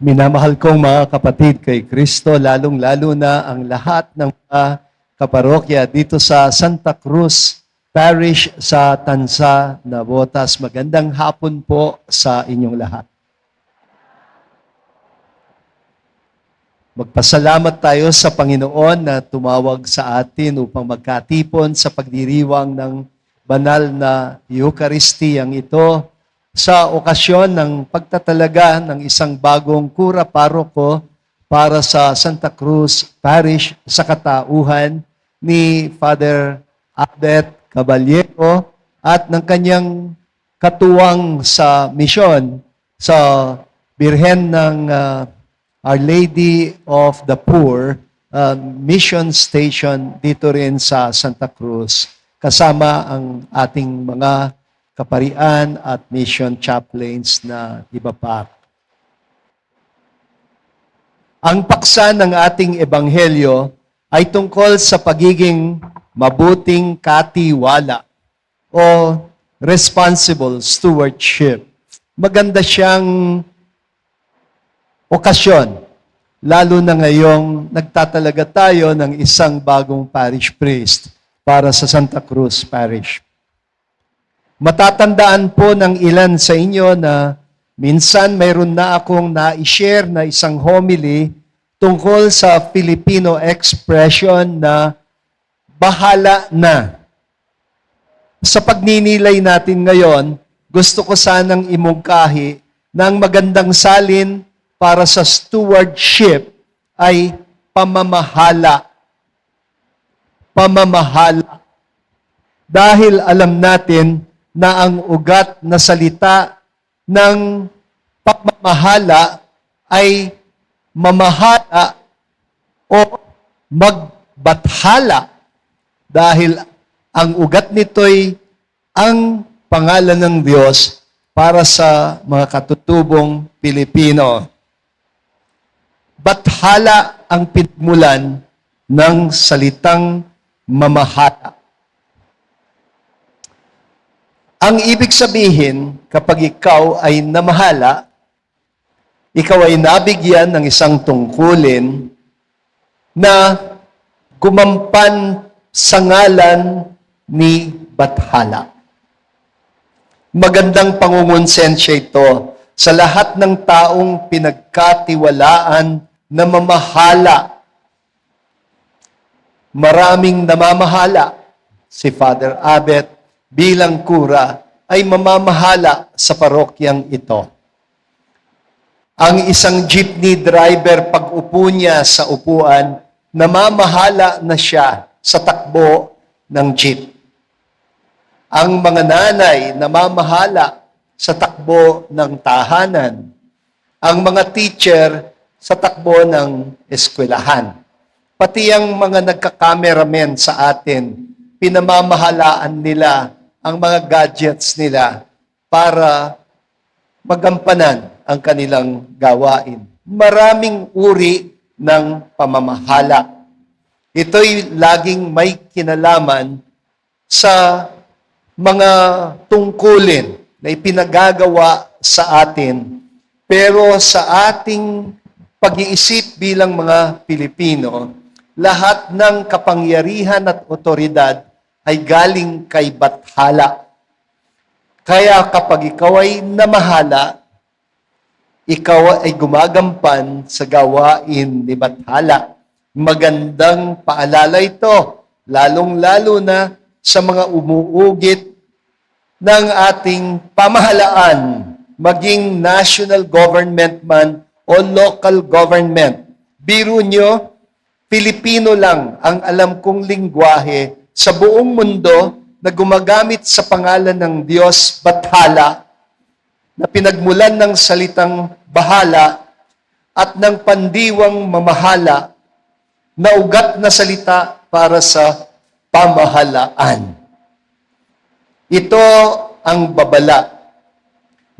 Minamahal kong mga kapatid kay Kristo, lalong-lalo na ang lahat ng mga kaparokya dito sa Santa Cruz Parish sa Tansa, Navotas. Magandang hapon po sa inyong lahat. Magpasalamat tayo sa Panginoon na tumawag sa atin upang magkatipon sa pagdiriwang ng banal na Eucharistiyang ito sa okasyon ng pagtatalaga ng isang bagong kura paroko para sa Santa Cruz Parish sa katauhan ni Father Abet Caballero at ng kanyang katuwang sa misyon sa Birhen ng ah, Our Lady of the Poor ah, mission station dito rin sa Santa Cruz. Kasama ang ating mga kaparian at mission chaplains na iba pa. Ang paksa ng ating ebanghelyo ay tungkol sa pagiging mabuting katiwala o responsible stewardship. Maganda siyang okasyon, lalo na ngayong nagtatalaga tayo ng isang bagong parish priest para sa Santa Cruz Parish. Matatandaan po ng ilan sa inyo na minsan mayroon na akong na-share na isang homily tungkol sa Filipino expression na bahala na. Sa pagninilay natin ngayon, gusto ko sanang imungkahi ng magandang salin para sa stewardship ay pamamahala. Pamamahala. Dahil alam natin na ang ugat na salita ng pagmamahala ay mamahala o magbathala dahil ang ugat nito'y ang pangalan ng Diyos para sa mga katutubong Pilipino. Bathala ang pinmulan ng salitang mamahala. Ang ibig sabihin, kapag ikaw ay namahala, ikaw ay nabigyan ng isang tungkulin na gumampan sa ngalan ni Bathala. Magandang pangungonsensya ito sa lahat ng taong pinagkatiwalaan na mamahala. Maraming namamahala. Si Father Abet bilang kura ay mamamahala sa parokyang ito. Ang isang jeepney driver pag upo niya sa upuan, namamahala na siya sa takbo ng jeep. Ang mga nanay namamahala sa takbo ng tahanan. Ang mga teacher sa takbo ng eskwelahan. Pati ang mga nagka-cameraman sa atin, pinamamahalaan nila ang mga gadgets nila para magampanan ang kanilang gawain. Maraming uri ng pamamahala. Ito'y laging may kinalaman sa mga tungkulin na ipinagagawa sa atin. Pero sa ating pag-iisip bilang mga Pilipino, lahat ng kapangyarihan at otoridad ay galing kay Bathala. Kaya kapag ikaw ay namahala, ikaw ay gumagampan sa gawain ni Bathala. Magandang paalala ito, lalong-lalo na sa mga umuugit ng ating pamahalaan, maging national government man o local government. Biro nyo, Pilipino lang ang alam kong lingwahe sa buong mundo na gumagamit sa pangalan ng Diyos Bathala na pinagmulan ng salitang bahala at ng pandiwang mamahala na ugat na salita para sa pamahalaan. Ito ang babala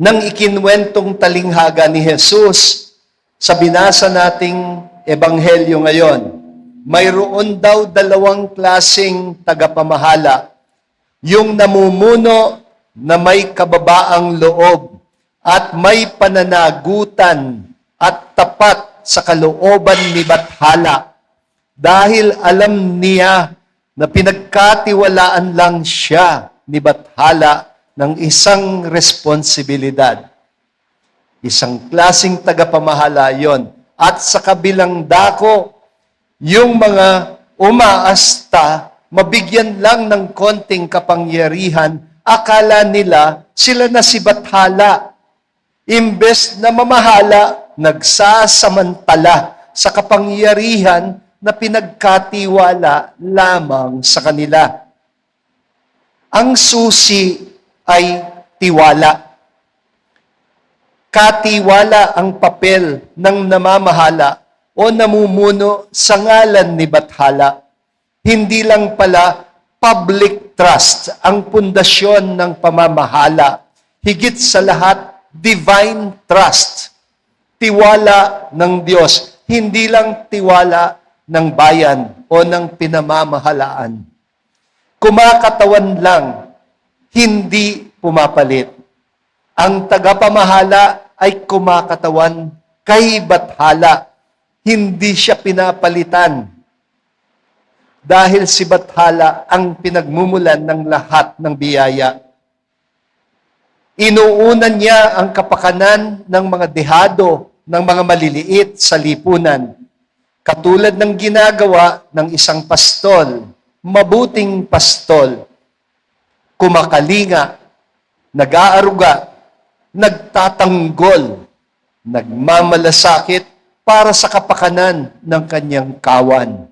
ng ikinwentong talinghaga ni Jesus sa binasa nating ebanghelyo ngayon. Mayroon daw dalawang klasing tagapamahala. Yung namumuno na may kababaang loob at may pananagutan at tapat sa kalooban ni Bathala dahil alam niya na pinagkatiwalaan lang siya ni Bathala ng isang responsibilidad. Isang klasing tagapamahala yon. At sa kabilang dako, yung mga umaasta, mabigyan lang ng konting kapangyarihan, akala nila sila na si Bathala. Imbes na mamahala, nagsasamantala sa kapangyarihan na pinagkatiwala lamang sa kanila. Ang susi ay tiwala. Katiwala ang papel ng namamahala o namumuno sa ngalan ni Bathala. Hindi lang pala public trust ang pundasyon ng pamamahala. Higit sa lahat, divine trust. Tiwala ng Diyos. Hindi lang tiwala ng bayan o ng pinamamahalaan. Kumakatawan lang, hindi pumapalit. Ang tagapamahala ay kumakatawan kay Bathala. Hindi siya pinapalitan. Dahil si Bathala ang pinagmumulan ng lahat ng biyaya. Inuunan niya ang kapakanan ng mga dehado, ng mga maliliit sa lipunan. Katulad ng ginagawa ng isang pastol, mabuting pastol, kumakalinga, nag-aaruga, nagtatanggol, nagmamalasakit para sa kapakanan ng kanyang kawan.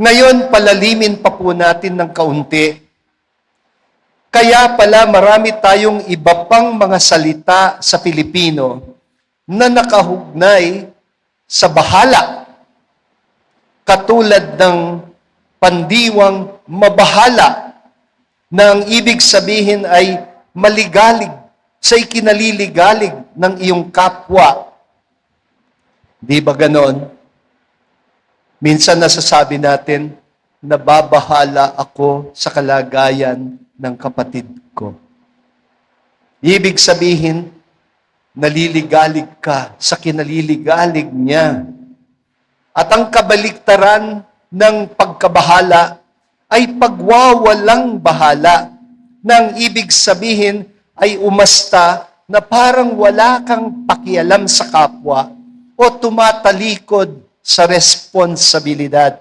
Ngayon, palalimin pa po natin ng kaunti. Kaya pala marami tayong iba pang mga salita sa Pilipino na nakahugnay sa bahala. Katulad ng pandiwang mabahala na ang ibig sabihin ay maligalig sa ikinaliligalig ng iyong kapwa. Di ba ganon? Minsan nasasabi natin, nababahala ako sa kalagayan ng kapatid ko. Ibig sabihin, naliligalig ka sa kinaliligalig niya. At ang kabaliktaran ng pagkabahala ay pagwawalang bahala nang ibig sabihin ay umasta na parang wala kang pakialam sa kapwa o tumatalikod sa responsibilidad.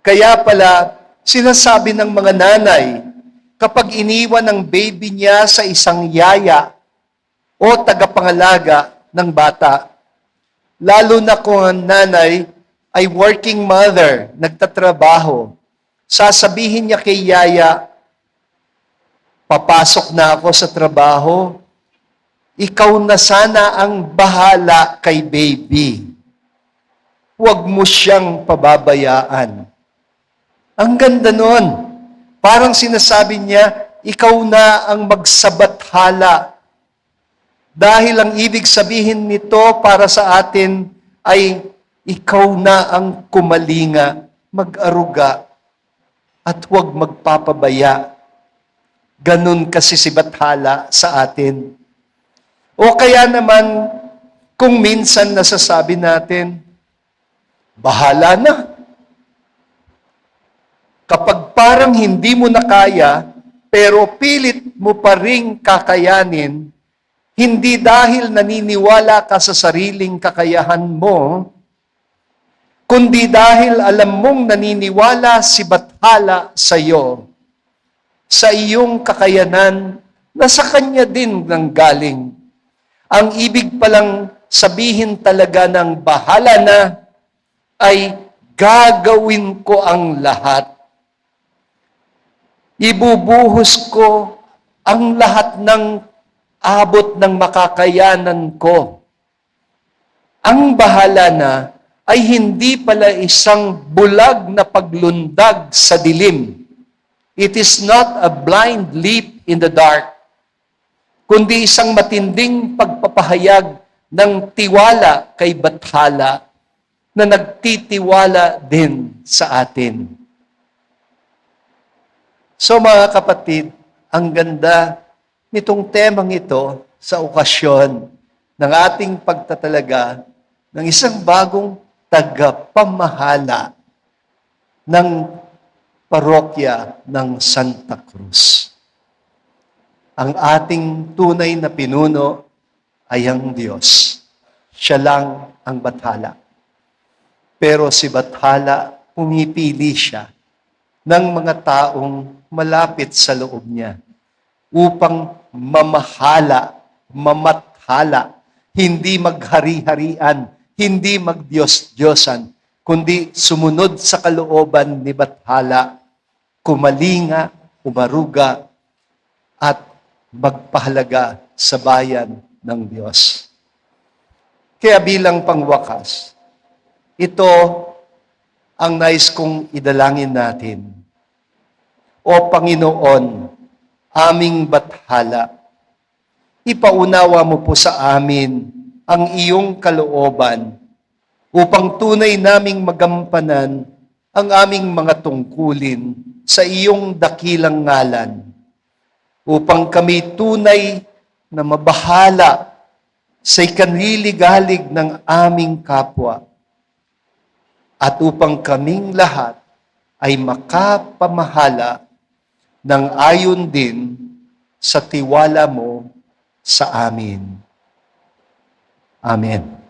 Kaya pala, sinasabi ng mga nanay, kapag iniwan ng baby niya sa isang yaya o tagapangalaga ng bata, lalo na kung ang nanay ay working mother, nagtatrabaho, sasabihin niya kay yaya, papasok na ako sa trabaho, ikaw na sana ang bahala kay baby. Huwag mo siyang pababayaan. Ang ganda nun. Parang sinasabi niya, ikaw na ang magsabathala. Dahil ang ibig sabihin nito para sa atin ay ikaw na ang kumalinga, mag-aruga, at huwag magpapabaya. Ganun kasi si Bathala sa atin. O kaya naman, kung minsan nasasabi natin, bahala na. Kapag parang hindi mo na kaya, pero pilit mo pa ring kakayanin, hindi dahil naniniwala ka sa sariling kakayahan mo, kundi dahil alam mong naniniwala si Bathala sa iyo, sa iyong kakayanan na sa kanya din nang galing. Ang ibig palang sabihin talaga ng bahala na ay gagawin ko ang lahat. Ibubuhos ko ang lahat ng abot ng makakayanan ko. Ang bahala na ay hindi pala isang bulag na paglundag sa dilim. It is not a blind leap in the dark, kundi isang matinding pagpapahayag ng tiwala kay Bathala na nagtitiwala din sa atin. So mga kapatid, ang ganda nitong temang ito sa okasyon ng ating pagtatalaga ng isang bagong tagapamahala ng parokya ng Santa Cruz. Ang ating tunay na pinuno ay ang Diyos. Siya lang ang bathala. Pero si bathala, pumipili siya ng mga taong malapit sa loob niya upang mamahala, mamathala, hindi maghari-harian, hindi magdiyos-diyosan, kundi sumunod sa kalooban ni Bathala, kumalinga, umaruga, at magpahalaga sa bayan ng Diyos. Kaya bilang pangwakas, ito ang nais kong idalangin natin. O Panginoon, aming bathala, ipaunawa mo po sa amin ang iyong kalooban upang tunay naming magampanan ang aming mga tungkulin sa iyong dakilang ngalan upang kami tunay na mabahala sa ikanliligalig ng aming kapwa at upang kaming lahat ay makapamahala ng ayon din sa tiwala mo sa amin. Amen.